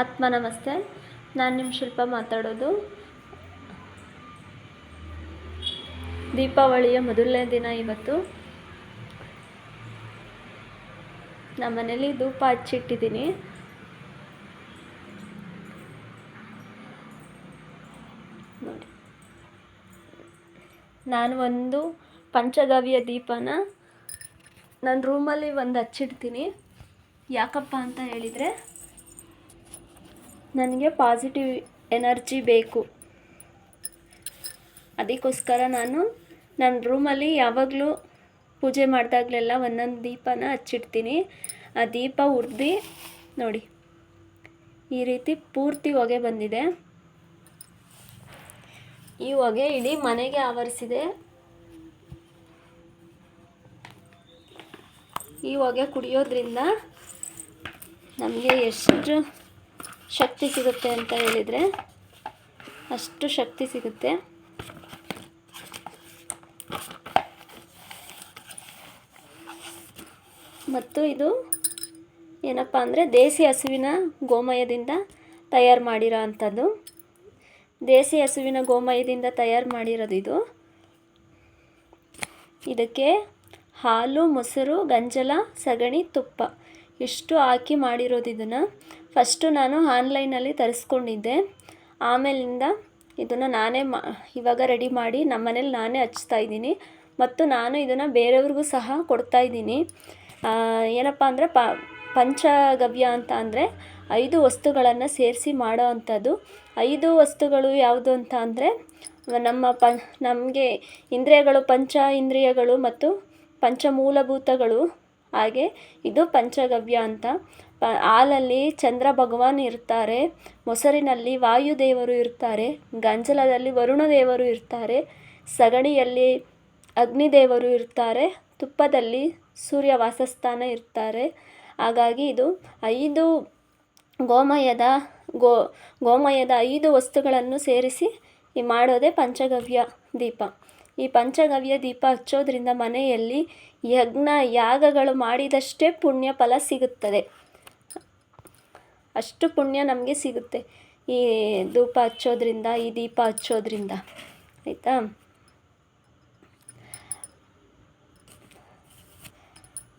ಆತ್ಮ ನಮಸ್ತೆ. ನಾನು ನಿಮ್ಮ ಶಿಲ್ಪ ಮಾತಾಡೋದು. ದೀಪಾವಳಿಯ ಮೊದಲನೇ ದಿನ ಇವತ್ತು. ನಮ್ಮ ಮನೇಲಿ ಧೂಪ ಹಚ್ಚಿಟ್ಟಿದ್ದೀನಿ. ನೋಡಿ. ನಾನು ಒಂದು ಪಂಚಗವ್ಯ ದೀಪನ ನನ್ನ ರೂಮಲ್ಲಿ ಒಂದು ಹಚ್ಚಿಡ್ತೀನಿ. ಯಾಕಪ್ಪ ಅಂತ ಹೇಳಿದರೆ ನನಗೆ ಪಾಸಿಟಿವ್ ಎನರ್ಜಿ ಬೇಕು. ಅದಕ್ಕೋಸ್ಕರ ನಾನು ನನ್ನ ರೂಮಲ್ಲಿ ಯಾವಾಗಲೂ ಪೂಜೆ ಮಾಡಿದಾಗಲೆಲ್ಲ ಒಂದೊಂದು ದೀಪನ ಹಚ್ಚಿಡ್ತೀನಿ. ಆ ದೀಪ ಉರ್ದು ನೋಡಿ, ಈ ರೀತಿ ಪೂರ್ತಿ ಹೊಗೆ ಬಂದಿದೆ. ಈ ಹೊಗೆ ಇಡೀ ಮನೆಗೆ ಆವರಿಸಿದೆ. ಈ ಹೊಗೆ ಕುಡಿಯೋದ್ರಿಂದ ನಮಗೆ ಎಷ್ಟು ಶಕ್ತಿ ಸಿಗುತ್ತೆ ಅಂತ ಹೇಳಿದರೆ ಅಷ್ಟು ಶಕ್ತಿ ಸಿಗುತ್ತೆ. ಮತ್ತು ಇದು ಏನಪ್ಪ ಅಂದರೆ ದೇಸಿ ಹಸುವಿನ ಗೋಮಯದಿಂದ ತಯಾರು ಮಾಡಿರೋ ಅಂಥದ್ದು. ದೇಸಿ ಹಸುವಿನ ಗೋಮಯದಿಂದ ತಯಾರು ಮಾಡಿರೋದು ಇದು. ಇದಕ್ಕೆ ಹಾಲು, ಮೊಸರು, ಗಂಜಲ, ಸಗಣಿ, ತುಪ್ಪ. ಇಷ್ಟು ಹಾಕಿ ಮಾಡಿರೋದು ಇದನ್ನು? ಫಸ್ಟು ನಾನು ಆನ್ಲೈನಲ್ಲಿ ತರಿಸ್ಕೊಂಡಿದ್ದೆ. ಆಮೇಲಿಂದ ಇದನ್ನು ನಾನೇ ಮಾ, ಇವಾಗ ರೆಡಿ ಮಾಡಿ ನಮ್ಮ ಮನೇಲಿ ನಾನೇ ಹಚ್ತಾ ಇದ್ದೀನಿ. ಮತ್ತು ನಾನು ಇದನ್ನು ಬೇರೆಯವ್ರಿಗೂ ಸಹ ಕೊಡ್ತಾ ಇದ್ದೀನಿ. ಏನಪ್ಪ ಅಂದರೆ ಪಂಚಗವ್ಯ ಅಂತ ಅಂದರೆ ಐದು ವಸ್ತುಗಳನ್ನು ಸೇರಿಸಿ ಮಾಡೋ ಅಂಥದ್ದು. ಐದು ವಸ್ತುಗಳು ಯಾವುದು ಅಂತ ಅಂದರೆ ನಮ್ಮ ಪ, ನಮಗೆ ಇಂದ್ರಿಯಗಳು, ಪಂಚ ಇಂದ್ರಿಯಗಳು ಮತ್ತು ಪಂಚಮೂಲಭೂತಗಳು ಹಾಗೆ ಇದು ಪಂಚಗವ್ಯ ಅಂತ. ಪ ಹಾಲಲ್ಲಿ ಚಂದ್ರ ಭಗವಾನ್ ಇರ್ತಾರೆ, ಮೊಸರಿನಲ್ಲಿ ವಾಯುದೇವರು ಇರ್ತಾರೆ, ಗಂಜಲದಲ್ಲಿ ವರುಣ ದೇವರು ಇರ್ತಾರೆ, ಸಗಣಿಯಲ್ಲಿ ಅಗ್ನಿದೇವರು ಇರ್ತಾರೆ, ತುಪ್ಪದಲ್ಲಿ ಸೂರ್ಯ ವಾಸಸ್ಥಾನ ಇರ್ತಾರೆ. ಹಾಗಾಗಿ ಇದು ಐದು ಗೋಮಯದ ಗೋ, ಗೋಮಯದ ಐದು ವಸ್ತುಗಳನ್ನು ಸೇರಿಸಿ ಮಾಡೋದೇ ಪಂಚಗವ್ಯ ದೀಪ. ಈ ಪಂಚಗವ್ಯ ದೀಪ ಹಚ್ಚೋದ್ರಿಂದ ಮನೆಯಲ್ಲಿ ಯಜ್ಞ ಯಾಗಗಳು ಮಾಡಿದಷ್ಟೇ ಪುಣ್ಯ ಫಲ ಸಿಗುತ್ತದೆ. ಅಷ್ಟು ಪುಣ್ಯ ನಮಗೆ ಸಿಗುತ್ತೆ ಈ ಧೂಪ ಹಚ್ಚೋದ್ರಿಂದ, ಈ ದೀಪ ಹಚ್ಚೋದ್ರಿಂದ. ಆಯಿತಾ?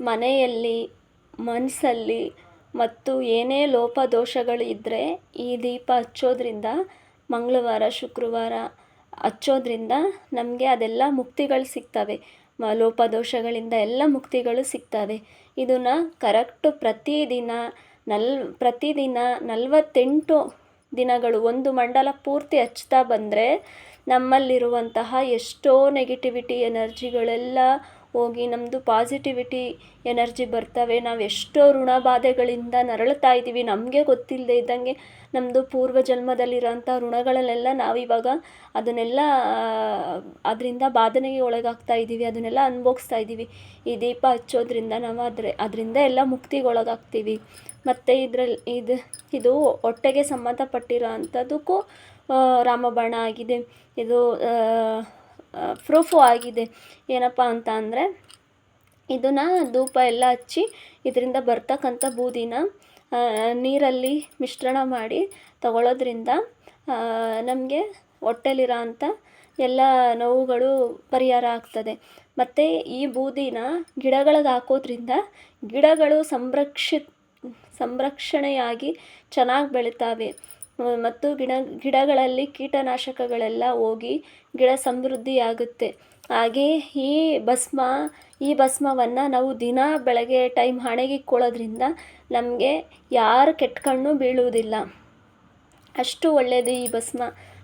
ಮನೆಯಲ್ಲಿ ಮನಸ್ಸಲ್ಲಿ ಮತ್ತು ಏನೇ ಲೋಪ ದೋಷಗಳು ಇದ್ದರೆ ಈ ದೀಪ ಹಚ್ಚೋದ್ರಿಂದ ಮಂಗಳವಾರ, ಶುಕ್ರವಾರ ಹಚ್ಚೋದ್ರಿಂದ ನಮಗೆ ಅದೆಲ್ಲ ಮುಕ್ತಿಗಳು ಸಿಗ್ತವೆ. ಲೋಪದೋಷಗಳಿಂದ ಎಲ್ಲ ಮುಕ್ತಿಗಳು ಸಿಗ್ತವೆ. ಇದನ್ನು ಕರೆಕ್ಟು ಪ್ರತಿದಿನ ನಲ್ ಪ್ರತಿದಿನ ನಲವತ್ತೆಂಟು ದಿನಗಳು ಒಂದು ಮಂಡಲ ಪೂರ್ತಿ ಹಚ್ತಾ ಬಂದರೆ ನಮ್ಮಲ್ಲಿರುವಂತಹ ಎಷ್ಟೋ ನೆಗೆಟಿವಿಟಿ ಎನರ್ಜಿಗಳೆಲ್ಲ ಹೋಗಿ ನಮ್ಮದು ಪಾಸಿಟಿವಿಟಿ ಎನರ್ಜಿ ಬರ್ತವೆ, ನಾವು ಎಷ್ಟೋ ಋಣಬಾಧೆಗಳಿಂದ ನರಳುತ್ತಾ ಇದ್ದೀವಿ, ನಮಗೆ ಗೊತ್ತಿಲ್ಲದೆ ಇದ್ದಂಗೆ ನಮ್ಮದು ಪೂರ್ವ ಜನ್ಮದಲ್ಲಿರೋಂಥ ಋಣಗಳನ್ನೆಲ್ಲ ನಾವಿವಾಗ ಅದನ್ನೆಲ್ಲ, ಅದರಿಂದ ಬಾಧನೆಗೆ ಒಳಗಾಗ್ತಾ ಇದ್ದೀವಿ, ಅದನ್ನೆಲ್ಲ ಅನುಭವಿಸ್ತಾ ಇದ್ದೀವಿ. ಈ ದೀಪ ಹಚ್ಚೋದ್ರಿಂದ ನಾವು ಅದ್ರ ಅದರಿಂದ ಎಲ್ಲ ಮುಕ್ತಿಗೆ ಒಳಗಾಗ್ತೀವಿ. ಮತ್ತು ಇದ್ರಲ್ಲಿ ಇದು ಇದು ಹೊಟ್ಟೆಗೆ ಸಂಬಂಧಪಟ್ಟಿರೋ ಅಂಥದ್ದಕ್ಕೂ ರಾಮಬಾಣ ಆಗಿದೆ. ಇದು ಪ್ರೂಫು ಆಗಿದೆ. ಏನಪ್ಪ ಅಂತ ಅಂದರೆ, ಇದನ್ನು ಧೂಪ ಎಲ್ಲ ಹಚ್ಚಿ ಇದರಿಂದ ಬರ್ತಕ್ಕಂಥ ಬೂದಿನ ನೀರಲ್ಲಿ ಮಿಶ್ರಣ ಮಾಡಿ ತಗೊಳ್ಳೋದ್ರಿಂದ ನಮಗೆ ಹೊಟ್ಟೆಲಿರೋ ಅಂಥ ಎಲ್ಲ ನೋವುಗಳು ಪರಿಹಾರ ಆಗ್ತದೆ. ಮತ್ತು ಈ ಬೂದಿನ ಗಿಡಗಳಿಗೆ ಹಾಕೋದ್ರಿಂದ ಗಿಡಗಳು ಸಂರಕ್ಷಿ, ಸಂರಕ್ಷಣೆಯಾಗಿ ಚೆನ್ನಾಗಿ ಬೆಳಿತಾವೆ. ಮತ್ತು ಗಿಡ, ಗಿಡಗಳಲ್ಲಿ ಕೀಟನಾಶಕಗಳೆಲ್ಲ ಹೋಗಿ ಗಿಡ ಸಮೃದ್ಧಿಯಾಗುತ್ತೆ. ಹಾಗೆ ಈ ಭಸ್ಮ, ಈ ಭಸ್ಮವನ್ನು ನಾವು ದಿನ ಬೆಳಗ್ಗೆ ಟೈಮ್ ಹಣೆಗೆ ಇಕ್ಕೊಳ್ಳೋದ್ರಿಂದ ನಮಗೆ ಯಾರು ಕೆಟ್ಟ ಕಣ್ಣು ಬೀಳುವುದಿಲ್ಲ. ಅಷ್ಟು ಒಳ್ಳೆಯದು ಈ ಭಸ್ಮ.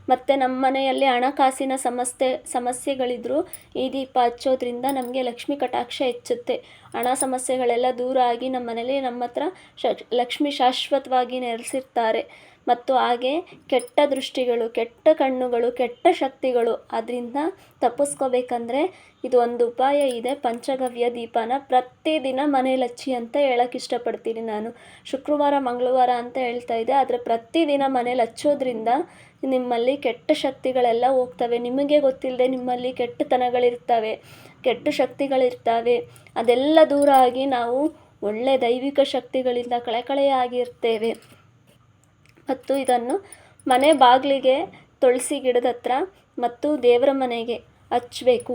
ಮತ್ತು ನಮ್ಮ ಮನೆಯಲ್ಲಿ ಹಣಕಾಸಿನ ಸಮಸ್ಯೆ ಸಮಸ್ಯೆಗಳಿದ್ದರೂ ಈ ದೀಪ ಹಚ್ಚೋದ್ರಿಂದ ನಮಗೆ ಲಕ್ಷ್ಮಿ ಕಟಾಕ್ಷ ಹೆಚ್ಚುತ್ತೆ. ಹಣ ಸಮಸ್ಯೆಗಳೆಲ್ಲ ದೂರ ಆಗಿ ನಮ್ಮ ಮನೇಲಿ ನಮ್ಮ ಹತ್ರ ಶ, ಲಕ್ಷ್ಮಿ ಶಾಶ್ವತವಾಗಿ ನೆಲೆಸಿರ್ತಾರೆ. ಮತ್ತು ಹಾಗೆ ಕೆಟ್ಟ ದೃಷ್ಟಿಗಳು, ಕೆಟ್ಟ ಕಣ್ಣುಗಳು, ಕೆಟ್ಟ ಶಕ್ತಿಗಳು ಅದರಿಂದ ತಪ್ಪಿಸ್ಕೋಬೇಕಂದ್ರೆ ಇದು ಒಂದು ಉಪಾಯ ಇದೆ. ಪಂಚಗವ್ಯ ದೀಪನ ಪ್ರತಿದಿನ ಮನೇಲಿ ಹಚ್ಚಿ ಅಂತ ಹೇಳಕ್ಕೆ ಇಷ್ಟಪಡ್ತೀನಿ ನಾನು. ಶುಕ್ರವಾರ, ಮಂಗಳವಾರ ಅಂತ ಹೇಳ್ತಾ ಇದ್ದೆ ಆದರೆ ಪ್ರತಿದಿನ ಮನೇಲಿ ಹಚ್ಚೋದ್ರಿಂದ ನಿಮ್ಮಲ್ಲಿ ಕೆಟ್ಟ ಶಕ್ತಿಗಳೆಲ್ಲ ಹೋಗ್ತವೆ. ನಿಮಗೆ ಗೊತ್ತಿಲ್ಲದೆ ನಿಮ್ಮಲ್ಲಿ ಕೆಟ್ಟತನಗಳಿರ್ತವೆ, ಕೆಟ್ಟ ಶಕ್ತಿಗಳಿರ್ತವೆ. ಅದೆಲ್ಲ ದೂರ ಆಗಿ ನಾವು ಒಳ್ಳೆಯ ದೈವಿಕ ಶಕ್ತಿಗಳಿಂದ ಕಳೆಕಳೆಯಾಗಿರ್ತೇವೆ. ಹತ್ತು ಇದನ್ನು ಮನೆ ಬಾಗಿಲಿಗೆ ತುಳಸಿ ಗಿಡದ ಹತ್ರ ಮತ್ತು ದೇವರ ಮನೆಗೆ ಹಚ್ಬೇಕು.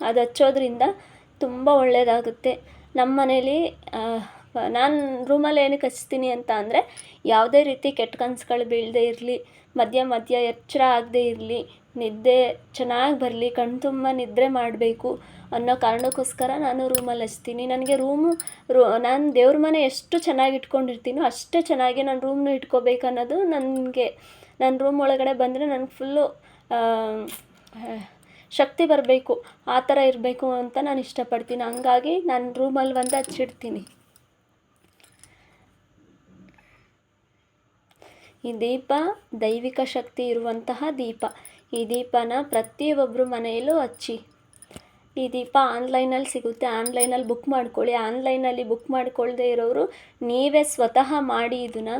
ಅದು ಹಚ್ಚೋದ್ರಿಂದ ತುಂಬ ಒಳ್ಳೆಯದಾಗುತ್ತೆ ನಮ್ಮ ಮನೇಲಿ ನಾನು ರೂಮಲ್ಲಿ ಏನಕ್ಕೆ ಹಚ್ತೀನಿ ಅಂತ ಅಂದರೆ ಯಾವುದೇ ರೀತಿ ಕೆಟ್ಟ ಕನಸುಗಳು ಬೀಳದೇ ಇರಲಿ, ಮಧ್ಯ ಮಧ್ಯ ಎಚ್ಚರ ಆಗದೇ ಇರಲಿ, ನಿದ್ದೆ ಚೆನ್ನಾಗಿ ಬರಲಿ ಕಣ್ತುಂಬ ತುಂಬ ನಿದ್ರೆ ಮಾಡಬೇಕು ಅನ್ನೋ ಕಾರಣಕ್ಕೋಸ್ಕರ ನಾನು ರೂಮಲ್ಲಿ ಹಚ್ತೀನಿ. ನನಗೆ ರೂಮು ರೂ ನಾನು ದೇವ್ರ ಮನೆ ಎಷ್ಟು ಚೆನ್ನಾಗಿ ಇಟ್ಕೊಂಡಿರ್ತೀನೋ ಅಷ್ಟೇ ಚೆನ್ನಾಗಿ ನಾನು ರೂಮ್ನು ಇಟ್ಕೋಬೇಕು ಅನ್ನೋದು ನನಗೆ ನನ್ನ ರೂಮ್ ಒಳಗಡೆ ಬಂದರೆ ನನಗೆ ಫುಲ್ಲು ಶಕ್ತಿ ಬರಬೇಕು, ಆ ಥರ ಇರಬೇಕು ಅಂತ ನಾನು ಇಷ್ಟಪಡ್ತೀನಿ. ಹಂಗಾಗಿ ನಾನು ರೂಮಲ್ಲಿ ಒಂದು ಹಚ್ಚಿಡ್ತೀನಿ. ಈ ದೀಪ ದೈವಿಕ ಶಕ್ತಿ ಇರುವಂತಹ ದೀಪ. ಈ ದೀಪನ ಪ್ರತಿಯೊಬ್ಬರು ಮನೆಯಲ್ಲೂ ಹಚ್ಚಿ. ಈ ದೀಪ ಆನ್ಲೈನಲ್ಲಿ ಸಿಗುತ್ತೆ, ಆನ್ಲೈನಲ್ಲಿ ಬುಕ್ ಮಾಡ್ಕೊಳ್ಳಿ. ಆನ್ಲೈನಲ್ಲಿ ಬುಕ್ ಮಾಡ್ಕೊಳ್ಳದೆ ಇರೋರು ನೀವೇ ಸ್ವತಃ ಮಾಡಿ ಇದನ್ನು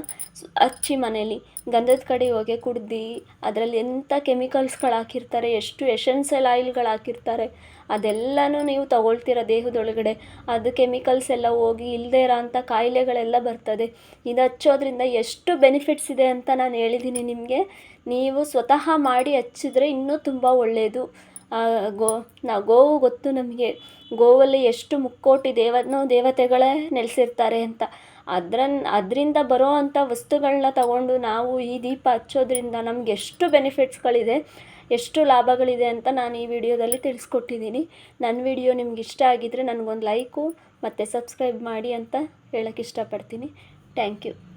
ಹಚ್ಚಿ ಮನೇಲಿ. ಗಂಧದ ಕಡೆ ಹೊಗೆ ಕುಡ್ದು, ಅದರಲ್ಲಿ ಎಂಥ ಕೆಮಿಕಲ್ಸ್ಗಳು ಹಾಕಿರ್ತಾರೆ, ಎಷ್ಟು ಎಸೆನ್ಷಿಯಲ್ ಆಯಿಲ್ಗಳು ಹಾಕಿರ್ತಾರೆ, ಅದೆಲ್ಲನೂ ನೀವು ತಗೊಳ್ತೀರ ದೇಹದೊಳಗಡೆ. ಅದು ಕೆಮಿಕಲ್ಸ್ ಎಲ್ಲ ಹೋಗಿ ಇಲ್ಲದೇ ಇರೋ ಅಂಥ ಕಾಯಿಲೆಗಳೆಲ್ಲ ಬರ್ತದೆ. ಇದು ಹಚ್ಚೋದ್ರಿಂದ ಎಷ್ಟು ಬೆನಿಫಿಟ್ಸ್ ಇದೆ ಅಂತ ನಾನು ಹೇಳಿದ್ದೀನಿ ನಿಮಗೆ. ನೀವು ಸ್ವತಃ ಮಾಡಿ ಹಚ್ಚಿದ್ರೆ ಇನ್ನೂ ತುಂಬ ಒಳ್ಳೆಯದು ಗೋ, ನಾ, ಗೋವು ಗೊತ್ತು ನಮಗೆ. ಗೋವಲ್ಲಿ ಎಷ್ಟು ಮುಕ್ಕೋಟಿ ದೇವನೋ, ದೇವತೆಗಳೇ ನೆಲೆಸಿರ್ತಾರೆ ಅಂತ. ಅದ್ರನ್, ಅದರಿಂದ ಬರೋ ಅಂಥ ವಸ್ತುಗಳನ್ನ ತಗೊಂಡು ನಾವು ಈ ದೀಪ ಹಚ್ಚೋದ್ರಿಂದ ನಮ್ಗೆ ಎಷ್ಟು ಬೆನಿಫಿಟ್ಸ್ಗಳಿದೆ, ಎಷ್ಟು ಲಾಭಗಳಿದೆ ಅಂತ ನಾನು ಈ ವಿಡಿಯೋದಲ್ಲಿ ತಿಳಿಸ್ಕೊಟ್ಟಿದ್ದೀನಿ. ನನ್ನ ವಿಡಿಯೋ ನಿಮ್ಗೆ ಇಷ್ಟ ಆಗಿದ್ದರೆ ನನಗೊಂದು ಲೈಕು ಮತ್ತು ಸಬ್ಸ್ಕ್ರೈಬ್ ಮಾಡಿ ಅಂತ ಹೇಳೋಕ್ಕೆ ಇಷ್ಟಪಡ್ತೀನಿ. Thank you.